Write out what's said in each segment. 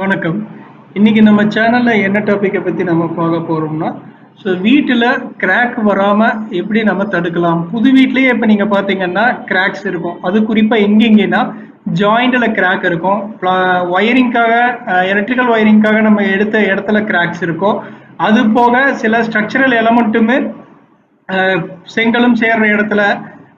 வணக்கம். இன்னைக்கு நம்ம சேனல்ல என்ன டாப்பிக்கை பத்தி நம்ம பார்க்க போறோம்னா ஸோ வீட்டில் கிராக் வராமல் எப்படி நம்ம தடுக்கலாம்? புது வீட்லேயே இப்போ நீங்கள் பார்த்தீங்கன்னா கிராக்ஸ் இருக்கும். அது குறிப்பாக எங்கெங்கன்னா ஜாயிண்டில் கிராக் இருக்கும். ஒயரிங்காக எலக்ட்ரிக்கல் ஒயரிங்காக நம்ம எடுத்த இடத்துல கிராக்ஸ் இருக்கும். அது போக சில ஸ்ட்ரக்சரல் எலமெண்ட்டுமே செங்கலும் சேர்ற இடத்துல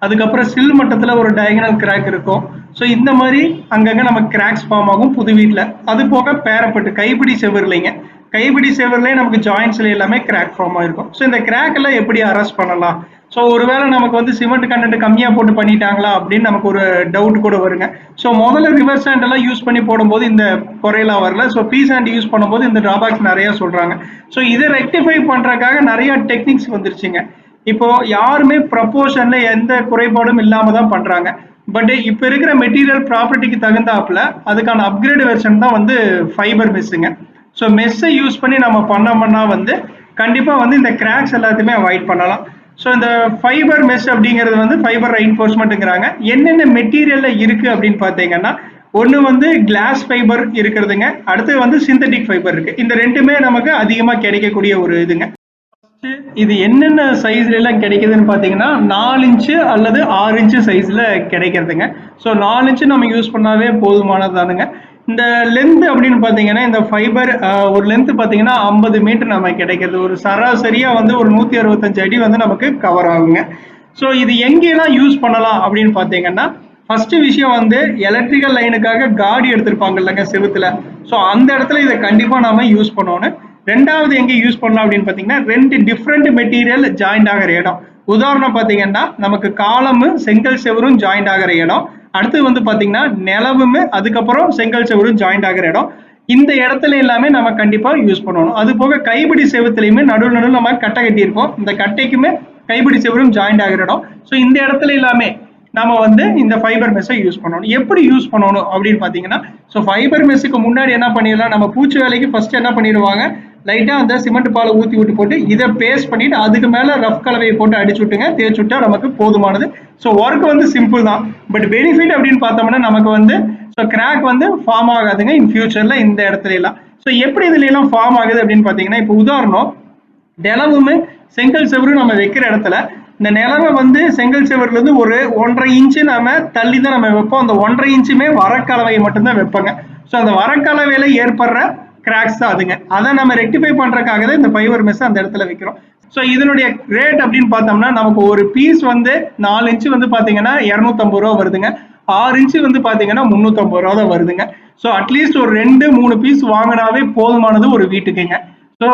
அதுக்கப்புறம் சில் மட்டத்தில் ஒரு டயகனல் கிராக் இருக்கும். ஸோ இந்த மாதிரி அங்கங்கே நம்ம கிராக்ஸ் ஃபார்ம் ஆகும் புது வீட்டில் அது போக பேரப்பட்டு கைப்பிடி செவர்லைங்க. கைப்பிடி செவர்லேயே நமக்கு ஜாயின்ஸ்ல எல்லாமே கிராக் ஃபார்ம் ஆகிருக்கும் ஸோ இந்த கிராக் எல்லாம் எப்படி அரெஸ்ட் பண்ணலாம்? ஸோ ஒருவேளை நமக்கு வந்து சிமெண்ட் கண்டென்ட் கம்மியாக போட்டு பண்ணிட்டாங்களா அப்படின்னு நமக்கு ஒரு டவுட் கூட வருங்க. ஸோ முதல்ல ரிவர்ஸ் ஹேண்ட் எல்லாம் யூஸ் பண்ணி போடும்போது இந்த குறையெல்லாம் வரல. ஸோ பீஸ் ஹேண்ட் யூஸ் பண்ணும்போது இந்த டிராபேக்ஸ் நிறையா சொல்கிறாங்க ஸோ இதை ரெக்டிஃபை பண்ணுறதுக்காக நிறையா டெக்னிக்ஸ் வந்துருச்சுங்க. இப்போ யாருமே ப்ரப்போர்ஷன்ல எந்த குறைபாடும் இல்லாமல் தான் பண்ணுறாங்க பட் இப்போ இருக்கிற மெட்டீரியல் ப்ராப்பர்ட்டிக்கு தகுந்தாப்புல அதுக்கான அப்கிரேட் வெர்ஷன் தான் வந்து ஃபைபர் மெஸ்ஸுங்க ஸோ மெஸ்ஸை யூஸ் பண்ணி நம்ம பண்ணோம்னா வந்து கண்டிப்பாக வந்து இந்த கிராக்ஸ் எல்லாத்தையுமே அவாய்ட் பண்ணலாம். ஸோ இந்த ஃபைபர் மெஸ் அப்படிங்கிறது வந்து ஃபைபர் ரெயின்ஃபோர்ஸ்மெண்ட்டுங்கிறாங்க என்னென்ன மெட்டீரியலில் இருக்குது அப்படின்னு பார்த்தீங்கன்னா ஒன்று வந்து கிளாஸ் ஃபைபர் இருக்கிறதுங்க. அடுத்து வந்து சிந்தட்டிக் ஃபைபர் இருக்குது இந்த ரெண்டுமே நமக்கு அதிகமாக கிடைக்கக்கூடிய ஒரு இதுங்க. இது என்னென்ன சைஸ்ல எல்லாம் கிடைக்குதுன்னு பார்த்தீங்கன்னா நாலு இன்ச்சு அல்லது ஆறு இன்ச்சு சைஸ்ல கிடைக்கிறதுங்க. ஸோ நாலு இன்ச்சு நம்ம யூஸ் பண்ணாவே போதுமானதானுங்க இந்த லென்த் அப்படின்னு பார்த்தீங்கன்னா இந்த ஃபைபர் ஒரு லென்த் பார்த்தீங்கன்னா ஐம்பது மீட்டர் நம்ம கிடைக்கிறது. ஒரு சராசரியாக வந்து ஒரு நூற்றி அறுபத்தஞ்சு அடி வந்து நமக்கு கவர் ஆகுங்க. ஸோ இது எங்கெல்லாம் யூஸ் பண்ணலாம் அப்படின்னு பார்த்தீங்கன்னா ஃபர்ஸ்ட் விஷயம் வந்து எலக்ட்ரிக்கல் லைனுக்காக காடி எடுத்திருப்பாங்க இல்லைங்க செவுத்துல. ஸோ அந்த இடத்துல இதை கண்டிப்பாக நாம யூஸ் பண்ணணும். ரெண்டாவது எங்கே யூஸ் பண்ணலாம் அப்படின்னு பார்த்தீங்கன்னா ரெண்டு டிஃப்ரெண்ட் மெட்டீரியல் ஜாயிண்ட் ஆகிற இடம். உதாரணம் பார்த்தீங்கன்னா நமக்கு காலமும் செங்கல் செவரும் ஜாயிண்ட் ஆகிற இடம். அடுத்து வந்து பார்த்தீங்கன்னா நிலவுமே அதுக்கப்புறம் செங்கல் செவரும் ஜாயிண்ட் ஆகிற இடம். இந்த இடத்துல எல்லாமே நம்ம கண்டிப்பாக யூஸ் பண்ணணும். அது போக கைப்பிடி செவத்துலையுமே நடுவில் நடுவில் நம்ம கட்டை கட்டியிருக்கோம். இந்த கட்டைக்குமே கைப்பிடி செவரும் ஜாயிண்ட் ஆகிற இடம். ஸோ இந்த இடத்துல எல்லாமே நம்ம வந்து இந்த ஃபைபர் மெஸ்ஸை யூஸ் பண்ணணும். எப்படி யூஸ் பண்ணணும் அப்படின்னு பார்த்தீங்கன்னா ஸோ ஃபைபர் மெஸ்ஸுக்கு முன்னாடி என்ன பண்ணிடலாம்? நம்ம பூச்சி வேலைக்கு ஃபர்ஸ்ட் என்ன பண்ணிடுவாங்க? லைட்டாக அந்த சிமெண்ட் பாலை ஊற்றி விட்டு போட்டு இதை பேஸ்ட் பண்ணிவிட்டு அதுக்கு மேலே ரஃப் கலவையை போட்டு அடிச்சு விட்டுங்க தேய்ச்சி விட்டா நமக்கு போதுமானது. ஸோ ஒர்க் வந்து சிம்பிள் தான். பட் பெனிஃபிட் அப்படின்னு பார்த்தோம்னா நமக்கு வந்து ஸோ கிராக் வந்து ஃபார்ம் ஆகாதுங்க இன் ஃபியூச்சரில் இந்த இடத்துல எல்லாம் ஸோ எப்படி இதுல எல்லாம் ஃபார்ம் ஆகுது அப்படின்னு பார்த்தீங்கன்னா இப்போ உதாரணம் நிலவுமே செங்கல் செவரு நம்ம வைக்கிற இடத்துல இந்த நிலவை வந்து செங்கல் செவர்லேருந்து ஒரு ஒன்றரை இன்ச்சு நம்ம தள்ளி தான் நம்ம வைப்போம். அந்த ஒன்றரை இன்ச்சுமே வரக்கலவையை மட்டும்தான் வைப்பாங்க. ஸோ அந்த வரக்கலவையில் ஏற்படுற கிராக்ஸ் தான் அதுங்க. அதை நம்ம ரெக்டிஃபை பண்றதுக்காக தான் இந்த ஃபைபர் மெஸ் அந்த இடத்துல வைக்கிறோம். ஸோ இதனுடைய ரேட் அப்படின்னு பார்த்தோம்னா நமக்கு ஒரு பீஸ் வந்து நாலு இன்ச்சு வந்து பார்த்தீங்கன்னா இரநூத்தம்பது ரூபா வருதுங்க. ஆறு இன்ச்சு வந்து பார்த்தீங்கன்னா முந்நூற்றம்பது ரூபா தான் வருதுங்க. ஸோ அட்லீஸ்ட் ஒரு ரெண்டு மூணு பீஸ் வாங்கினாவே போதுமானது ஒரு வீட்டுக்குங்க. ஸோ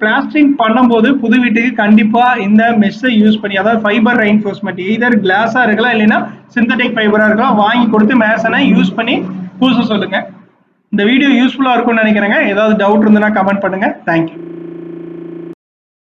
பிளாஸ்டிங் பண்ணும்போது புது வீட்டுக்கு கண்டிப்பாக இந்த மெஸ்ஸை யூஸ் பண்ணி அதாவது ஃபைபர் ரெயின்ஃபோர்ஸ்மெண்ட் இதர் கிளாஸாக இருக்கலாம் இல்லைன்னா சிந்தட்டிக் ஃபைபராக இருக்கலாம் வாங்கி கொடுத்து மேசனை யூஸ் பண்ணி பூச சொல்லுங்கள் இந்த வீடியோ யூஸ்ஃபுல்லாக இருக்கும்னு நினைக்கிறேங்க. ஏதாவது டவுட் இருந்ததுன்னா கமெண்ட் பண்ணுங்க. தேங்க்யூ